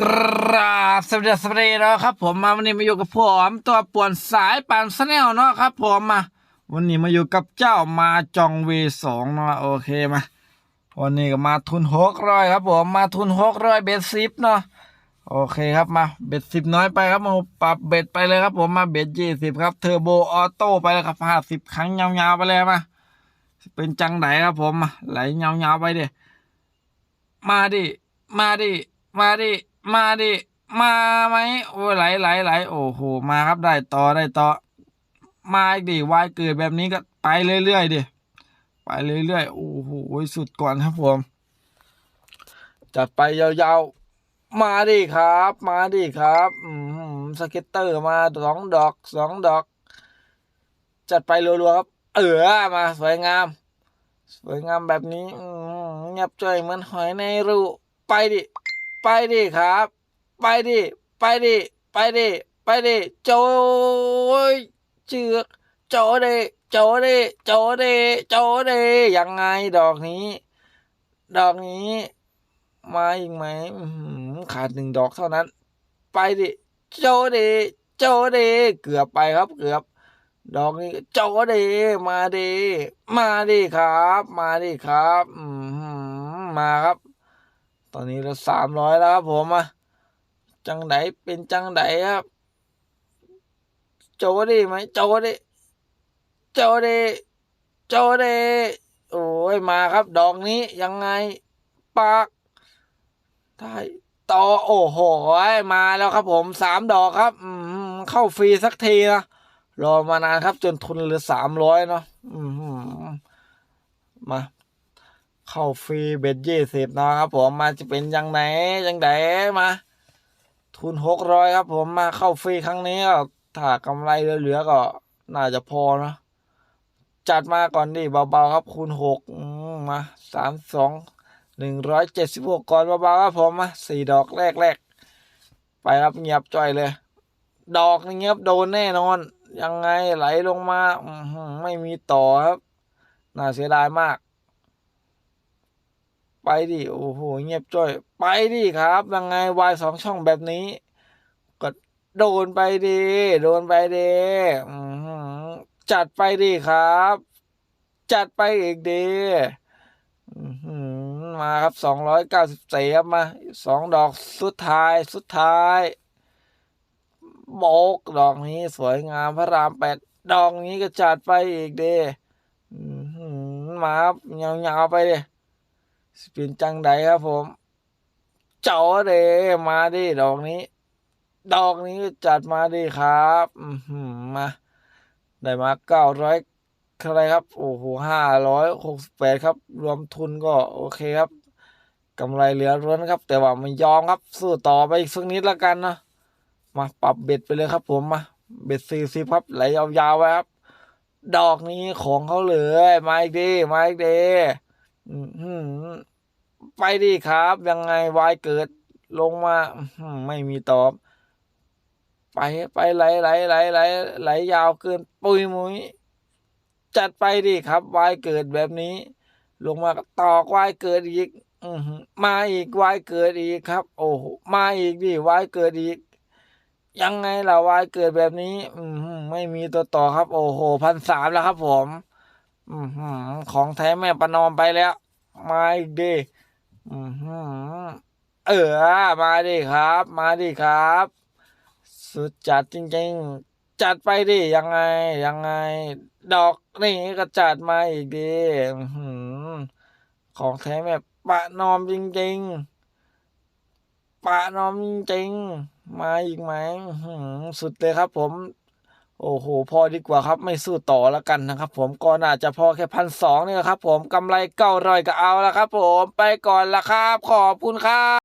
กราบสวัสดีสวัสดีเนาะครับผมมาวันนี้มาอยู่กับผมตัวป่วนสายปานสแนลเนาะครับผมมา วันนี้มาอยู่กับเจ้ามาจองเวสองเนาะโอเคมาวันนี้ก็มาทุนหกร้อยครับผมมาทุนหกร้อยเบ็ดสิบเนาะโอเคครับมาเบ็ดสิบน้อยไปครับมาปรับเบ็ดไปเลยครับผมมาเบ็ดยี่สิบครับเทอร์โบออโต้ไปเลยครับห้าสิบครั้งยาวๆไปเลยมาเป็นจังไหนครับผมมาไหลยาวๆไปดิมาดิมาดิมาดิ มาดิ มาไหมโอ้ไหลไหลไหลโอ้โห มาครับได้ต่อได้ต่อ มาอีกดิวายเกิดแบบนี้ก็ไปเรื่อยๆดิ ไปเรื่อยๆ โอ้โหสุดก่อนครับผม จัดไปยาวๆ มาดิครับ มาดิครับอืมสเก็ตเตอร์มาสองดอกสองดอก จัดไปรัวๆครับ เออมาสวยงาม สวยงามแบบนี้อืมเงียบจ่อยเหมือนหอยในรูไปดิ ไปดิครับ ไปดิ ไปดิ ไปดิ ไปดิโจยเจือกโจเดโจเดโจเดโจเดยังไงดอกนี้ ดอกนี้มาอีกไหมขาดหนึ่งดอกเท่านั้น ไปดิโจเดโจเดเกือบไปครับเกือบ ดอกนี้โจเดมาดิมาดิครับ มาดิครับ อืมาครับ ตอนนี้เราสามร้อยแล้วครับผมอะจังไดเป็นจังไดครับ โจดีไหมโจดีโจดีโจดีโอ้ยมาครับดอกนี้ยังไงปากได้ต่อโอ้โหมาแล้วครับผมสามดอกครับอืมเข้าฟรีสักทีนะรอมานานครับจนทุนเหลือสามร้อยเนาะมา เข้าฟรีเบ็ดยี่สิบนะครับผมมาจะเป็นยังไงยังไงมาทุนหกร้อยครับ ผมมาเข้าฟรีครั้งนี้ก็ถ้ากำไรเหลือๆก็น่าจะพอเนะจัดมาก่อนดิเบาๆครับคูณหกมาสามสองหนึ่งร้อยเจ็ดสิบหกก่อนเบาๆครับผมมาสี่ดอกแรกๆไปครับเงียบจ่อยเลย ดอกนี้เงียบโดนแน่นอน ยังไงไหลลงมาไม่มีต่อครับ น่าเสียดายมาก ไปดิโอ้โหเงียบจ้อย ไปดิครับยังไงวายสองช่องแบบนี้ ก็โดนไปดีโดนไปดีอื้อหือจัดไปดิครับ จัดไปอีกดีอื้อหือมาครับสองร้อยเก้าสิบสี่ครับมาสองดอกสุดท้ายสุดท้ายโบกดอกนี้สวยงามพระรามแปดดอกนี้ก็จัดไปอีกดีอื้อหือมาครับยาวๆไปดิ สเป็นจังใดครับผม เจ๋อเดมาดิดอกนี้ ดอกนี้จัดมาดิครับมาได้มาเก้าร้อยอะไรครับ โอ้โหห้าร้อยหกสิบแปดครับ รวมทุนก็โอเคครับกำไรเหลือล้วนครับ แต่ว่าไม่ยอมครับ สู้ต่อไปอีกสักนิดละกันเนาะมาปรับเบ็ดไปเลยครับ ผมมาเบ็ดสี่สิบครับไหลยาวๆไว้ครับ ดอกนี้ของเขาเลยมาอีกดีมาอีกดี ไปดีครับ ยังไงวายเกิดลงมาไม่มีตอบ ไปไปไหลไหลไหลไหลไหลยาวเกิน ปุยมุยจัดไปดิครับวายเกิดแบบนี้ ลงมาก็ตอกวายเกิดอีกมาอีกวายเกิดอีกครับ โอ้โหมาอีกดิวายเกิดอีก ยังไงล่ะวายเกิดแบบนี้ อืไม่มีตัวต่อครับ โอ้โหพันสามแล้วครับผม อือหือของแท้แม่ประนอมไปแล้ว มาอีกดิอือหือเออ มาดิครับ มาดิครับ สุดจัดจริงๆ จัดไปดิยังไง ยังไง ดอกนี่ก็จัดมาอีกดิอือของแท้แม่ประนอมจริงๆประนอมจริงมาอีกไหมสุดเลยครับผม โอ้โห พอดีกว่าครับไม่สู้ต่อแล้วกันนะครับ ผมก็น่าจะพอแค่พันสองนี่แหละครับ ผมกำไรเก้าร้อยก็เอาแล้วครับ ผมไปก่อนละครับ ขอบคุณครับ